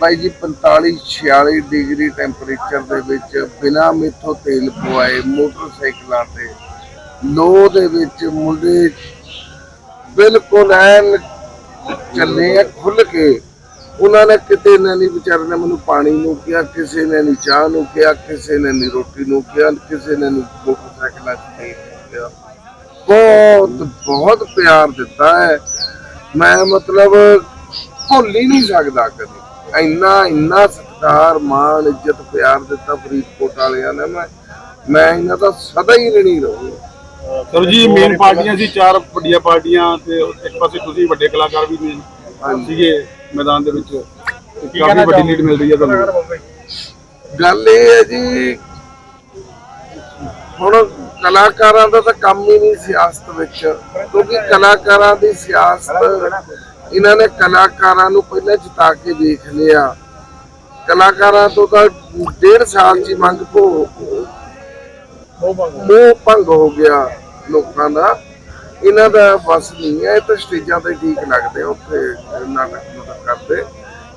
ਬਾਈ ਜੀ 45 46 degree temperature ਦੇ ਵਿੱਚ ਬਿਨਾ ਮੇਥੋਂ ਤੇਲ ਪਵਾਏ ਮੋਟਰਸਾਈਕਲਾਂ ਤੇ ਲੋ ਦੇ ਵਿੱਚ ਮੁੰਡੇ ਬਿਲਕੁਲ ਐਨ ਚੱਲੇ ਆ ਖੁੱਲ ਕੇ। ਉਹਨਾਂ ਨੇ ਕਿਤੇ ਨਾ ਨਹੀਂ, ਵਿਚਾਰੇ ਨੇ ਮੈਨੂੰ ਪਾਣੀ ਨੂੰ ਕਿਹਾ, ਕਿਸੇ ਨੇ ਨਹੀਂ ਚਾਹ ਨੂੰ ਕਿਹਾ, ਕਿਸੇ ਨੇ ਨਹੀਂ ਰੋਟੀ ਨੂੰ ਕਿਹਾ, ਕਿਸੇ ਨੇ ਨਹੀਂ ਮੋਟਰਸਾਈਕਲਾਂ 'ਚ ਤੇਲ ਨੂੰ ਕਿਹਾ। ਬਹੁਤ ਬਹੁਤ ਪਿਆਰ ਦਿੱਤਾ ਹੈ। ਮੈਂ ਮਤਲਬ ਭੁੱਲ ਹੀ ਨਹੀਂ ਸਕਦਾ ਕਦੇ। ਇੰਨਾ ਇੰਨਾ ਸਤਿਕਾਰ ਮਾਣ ਇੱਜ਼ਤ ਪਿਆਰ ਦਿੱਤਾ ਫਰੀਦਕੋਟ ਵਾਲਿਆਂ ਨੇ। ਮੈਂ ਮੈਂ ਇਹਨਾਂ ਦਾ ਸਦਾ ਹੀ ਰਣੀ ਰਹੂੰਗਾ। ਸਰ ਜੀ ਮੇਨ ਪਾਰਟੀਆਂ ਸੀ ਚਾਰ ਵੱਡੀਆਂ ਪਾਰਟੀਆਂ ਤੇ ਇੱਕ ਪਾਸੇ ਤੁਸੀਂ ਵੱਡੇ ਕਲਾਕਾਰ ਵੀ ਨੇ ਸੀਗੇ ਮੈਦਾਨ ਦੇ ਵਿੱਚ। ਤੇ ਕਾਫੀ ਵੱਡੀ ਲੀਡ ਮਿਲ ਰਹੀ ਹੈ ਤੁਹਾਨੂੰ। ਗੱਲ ਇਹ ਹੈ ਜੀ ਹੁਣ ਕਲਾਕਾਰਾਂ ਦਾ ਤਾਂ ਕੰਮ ਹੀ ਨਹੀਂ ਸਿਆਸਤ ਵਿੱਚ। ਕਿਉਂਕਿ ਕਲਾਕਾਰਾਂ ਦੀ ਸਿਆਸਤ ਇਹਨਾਂ ਨੇ ਕਲਾਕਾਰਾਂ ਨੂੰ ਪਹਿਲਾਂ ਜਿਤਾ ਕੇ ਦੇਖ ਲਿਆ। ਕਲਾਕਾਰਾਂ ਤੋਂ ਤਾਂ ਡੇਢ ਸਾਲ ਹੀ ਮੰਗ ਭੋ ਮੋਹ ਭੰਗ ਹੋ ਗਿਆ ਲੋਕਾਂ ਦਾ। ਇਹਨਾਂ ਦਾ ਬਸ ਨਹੀਂ ਹੈ ਇਹ ਤਾਂ ਸਟੇਜਾਂ ਤੇ ਠੀਕ ਲੱਗਦੇ ਉੱਥੇ ਨਾਟਕ ਨੂਟਕ ਕਰਦੇ।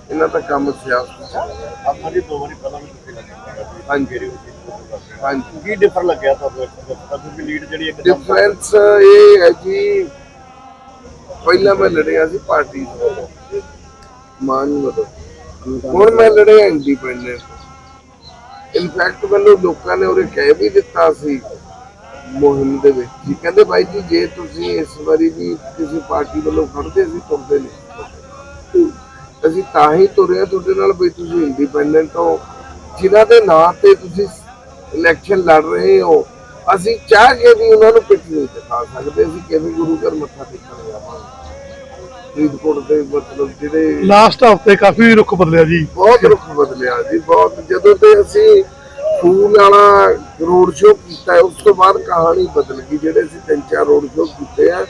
ਇਹਨਾਂ ਦਾ ਕੰਮ ਸਿਆਸਤ ਆਪਾਂ ਜੀ ਦੋ ਵਾਰੀ ਪਹਿਲਾਂ ਵੀ ਤੁਸੀਂ ਲੱਗੇ ਹਾਂਜੀ। ਹਾਂਜੀ। ਕੀ ਡਿਫਰ ਲੱਗਿਆ ਤੁਹਾਨੂੰ ਤੁਹਾਨੂੰ ਵੀ ਲੀਡ ਜਿਹੜੀ ਇੱਕ ਡਿਫਰੈਂਸ ਇਹ ਹੈ ਜੀ ਪਹਿਲਾਂ ਮੈਂ ਲੜਿਆ ਸੀ ਪਾਰਟੀ ਤੋਂ ਮਾਨ ਮਦਦ ਹੁਣ ਮੈਂ ਲੜਿਆ ਇੰਡੀਪੈਂਡੈਂਟ ਇਨਫੈਕਟ ਮੈਨੂੰ ਲੋਕਾਂ ਨੇ ਉਹਰੇ ਕਹਿ ਵੀ ਦਿੱਤਾ ਸੀ, ਮੁਹਿੰਮ ਦੇ ਵਿੱਚ। ਜੀ ਕਹਿੰਦੇ ਬਾਈ ਜੀ, ਜੇ ਤੁਸੀਂ ਇਸ ਵਾਰੀ ਵੀ ਕਿਸੇ ਪਾਰਟੀ ਵੱਲੋਂ ਖੜਦੇ ਸੀ, ਤੁਰਦੇ ਨਹੀਂ ਅਸੀਂ ਤਾਂ ਹੀ ਤੁਰੇ ਤੁਹਾਡੇ ਨਾਲ ਵੀ ਤੁਸੀਂ ਇੰਡੀਪੈਂਡੈਂਟ ਹੋ। ਜਿਨ੍ਹਾਂ ਦੇ ਨਾਂ ਤੇ ਤੁਸੀਂ ਇਲੈਕਸ਼ਨ ਲੜ ਰਹੇ ਹੋ ਅਸੀਂ ਚਾਹ ਕੇ ਵੀ ਉਹਨਾਂ ਨੂੰ ਪਿੱਠ ਨਹੀਂ ਦਿਖਾ ਸਕਦੇ ਅਸੀਂ ਕਿਵੇਂ ਗੁਰੂ ਘਰ ਮੱਥਾ ਟੇਕਣ ਜਾਵਾਂਗੇ? ਫਰੀਦਕੋਟ ਦੇ ਮਤਲਬ ਜਿਹੜੇ ਲਾਸਟ ਹਫ਼ਤੇ ਕਾਫੀ ਰੁੱਖ ਬਦਲਿਆ ਜੀ। ਬਹੁਤ ਰੁੱਖ ਬਦਲਿਆ ਜੀ ਬਹੁਤ। ਜਦੋਂ ਤੇ ਅਸੀਂ ਫੂਲ ਵਾਲਾ ਰੋਡ ਸ਼ੋਅ ਕੀਤਾ ਉਸ ਤੋਂ ਬਾਅਦ ਕਹਾਣੀ ਬਦਲ ਗਈ ਜਿਹੜੇ ਅਸੀਂ ਤਿੰਨ ਚਾਰ ਰੋਡ ਸ਼ੋਅ ਕੀਤੇ ਆ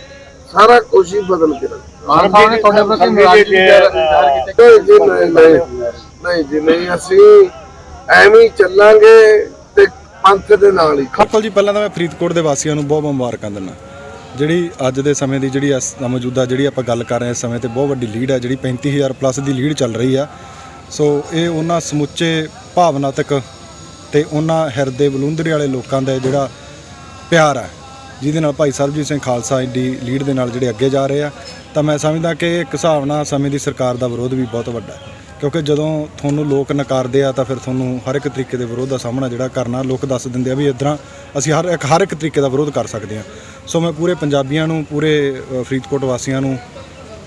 ਸਾਰਾ ਕੁਝ ਹੀ ਬਦਲ ਕੇ ਰੱਖਿਆ। ਤੁਹਾਡੇ ਪ੍ਰਤੀ ਨਹੀਂ ਜੀ ਨਹੀਂ ਨਹੀਂ ਨਹੀਂ ਜੀ ਨਹੀਂ ਅਸੀਂ ਐਵੇਂ ਹੀ ਚੱਲਾਂਗੇ। ਪੰਥ ਦੇ ਨਾਲ ਹੀ ਖੱਪਲ ਜੀ, ਪਹਿਲਾਂ ਤਾਂ ਮੈਂ ਫਰੀਦਕੋਟ ਦੇ ਵਾਸੀਆਂ ਨੂੰ ਬਹੁਤ ਮੁਬਾਰਕਾਂ ਦਿੰਦਾ। ਜਿਹੜੀ ਅੱਜ ਦੇ ਸਮੇਂ ਦੀ ਜਿਹੜੀ ਇਸ ਮੌਜੂਦਾ ਜਿਹੜੀ ਆਪਾਂ ਗੱਲ ਕਰ ਰਹੇ ਹਾਂ ਇਸ ਸਮੇਂ ਤੇ ਬਹੁਤ ਵੱਡੀ ਲੀਡ ਹੈ, ਜਿਹੜੀ 35000 ਪਲੱਸ ਦੀ ਲੀਡ ਚੱਲ ਰਹੀ ਆ। ਸੋ ਇਹ ਉਹਨਾਂ ਸਮੁੱਚੇ ਭਾਵਨਾਤਕ ਤੇ ਉਹਨਾਂ ਹਿਰਦੇ ਬਲੂੰਦਰੀ ਵਾਲੇ ਲੋਕਾਂ ਦਾ ਜਿਹੜਾ ਪਿਆਰ ਹੈ, ਜਿਹਦੇ ਨਾਲ ਭਾਈ ਸਰਬਜੀਤ ਸਿੰਘ ਖਾਲਸਾ ਦੀ ਲੀਡ ਦੇ ਨਾਲ ਜਿਹੜੇ ਅੱਗੇ ਜਾ ਰਹੇ ਆ। ਤਾਂ ਮੈਂ ਸਮਝਦਾ ਕਿ ਇੱਕ ਹਿਸਾਬ ਨਾਲ ਸਮੇਂ ਦੀ ਸਰਕਾਰ ਦਾ ਵਿਰੋਧ ਵੀ ਬਹੁਤ ਵੱਡਾ ਹੈ। ਕਿਉਂਕਿ ਜਦੋਂ ਤੁਹਾਨੂੰ ਲੋਕ ਨਕਾਰਦੇ ਆ ਤਾਂ ਫਿਰ ਤੁਹਾਨੂੰ ਹਰ ਇੱਕ ਤਰੀਕੇ ਦੇ ਵਿਰੋਧ ਦਾ ਸਾਹਮਣਾ ਜਿਹੜਾ ਕਰਨਾ ਲੋਕ ਦੱਸ ਦਿੰਦੇ ਆ ਵੀ ਇਦਾਂ ਅਸੀਂ ਹਰ ਇੱਕ ਹਰ ਇੱਕ ਤਰੀਕੇ ਦਾ ਵਿਰੋਧ ਕਰ ਸਕਦੇ ਹਾਂ ਸੋ ਮੈਂ ਪੂਰੇ ਪੰਜਾਬੀਆਂ ਨੂੰ ਪੂਰੇ ਫਰੀਦਕੋਟ ਵਾਸੀਆਂ ਨੂੰ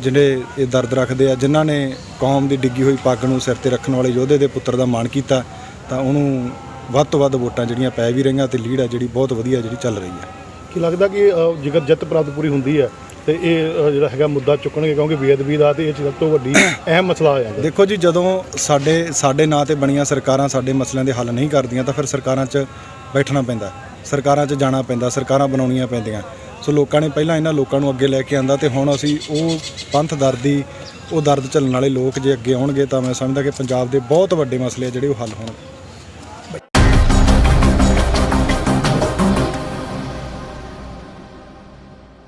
ਜਿਹੜੇ ਇਹ ਦਰਦ ਰੱਖਦੇ ਆ ਜਿਨ੍ਹਾਂ ਨੇ ਕੌਮ ਦੀ ਡਿੱਗੀ ਹੋਈ ਪੱਗ ਨੂੰ ਸਿਰ ਤੇ ਰੱਖਣ ਵਾਲੇ ਯੋਧੇ ਦੇ ਪੁੱਤਰ ਦਾ ਮਾਣ ਕੀਤਾ ਤਾਂ ਉਹਨੂੰ ਵੱਧ ਤੋਂ ਵੱਧ ਵੋਟਾਂ ਜਿਹੜੀਆਂ ਪੈ ਵੀ ਰਹੀਆਂ ਤੇ ਲੀਡ ਆ ਜਿਹੜੀ ਬਹੁਤ ਵਧੀਆ ਜਿਹੜੀ ਚੱਲ ਰਹੀ ਹੈ ਕੀ ਲੱਗਦਾ ਕਿ ਅ, ਜੇਕਰ ਜਿੱਤ ਪ੍ਰਾਪਤ ਪੂਰੀ ਹੁੰਦੀ ਹੈ ਤੇ ਇਹ ਜਿਹੜਾ ਹੈਗਾ ਮੁੱਦਾ ਚੁੱਕਣਗੇ ਕਿਉਂਕਿ ਬੇਅਦਬੀ ਦਾ ਤੇ ਇਹ 'ਚ ਸਭ ਤੋਂ ਵੱਡੀ ਅਹਿਮ ਮਸਲਾ ਆ ਜਾਂਦਾ। ਦੇਖੋ ਜੀ, ਜਦੋਂ ਸਾਡੇ ਸਾਡੇ ਨਾਂ ਤੇ ਬਣੀਆਂ ਸਰਕਾਰਾਂ ਸਾਡੇ ਮਸਲਿਆਂ ਦੇ ਹੱਲ ਨਹੀਂ ਕਰਦੀਆਂ ਤਾਂ ਫਿਰ ਸਰਕਾਰਾਂ 'ਚ ਬੈਠਣਾ ਪੈਂਦਾ। ਸਰਕਾਰਾਂ 'ਚ ਜਾਣਾ ਪੈਂਦਾ, ਸਰਕਾਰਾਂ ਬਣਾਉਣੀਆਂ ਪੈਂਦੀਆਂ। ਸੋ ਲੋਕਾਂ ਨੇ ਪਹਿਲਾਂ ਇਹਨਾਂ ਲੋਕਾਂ ਨੂੰ ਅੱਗੇ ਲੈ ਕੇ ਆਂਦਾ ਤੇ ਹੁਣ ਅਸੀਂ ਉਹ ਪੰਥ ਦਰਦੀ, ਉਹ ਦਰਦ ਝੱਲਣ ਵਾਲੇ ਲੋਕ ਜੇ ਅੱਗੇ ਆਉਣਗੇ ਤਾਂ ਮੈਂ ਸਮਝਦਾ ਕਿ ਪੰਜਾਬ ਦੇ ਬਹੁਤ ਵੱਡੇ ਮਸਲੇ ਆ ਜਿਹੜੇ ਉਹ ਹੱਲ ਹੋਣਗੇ।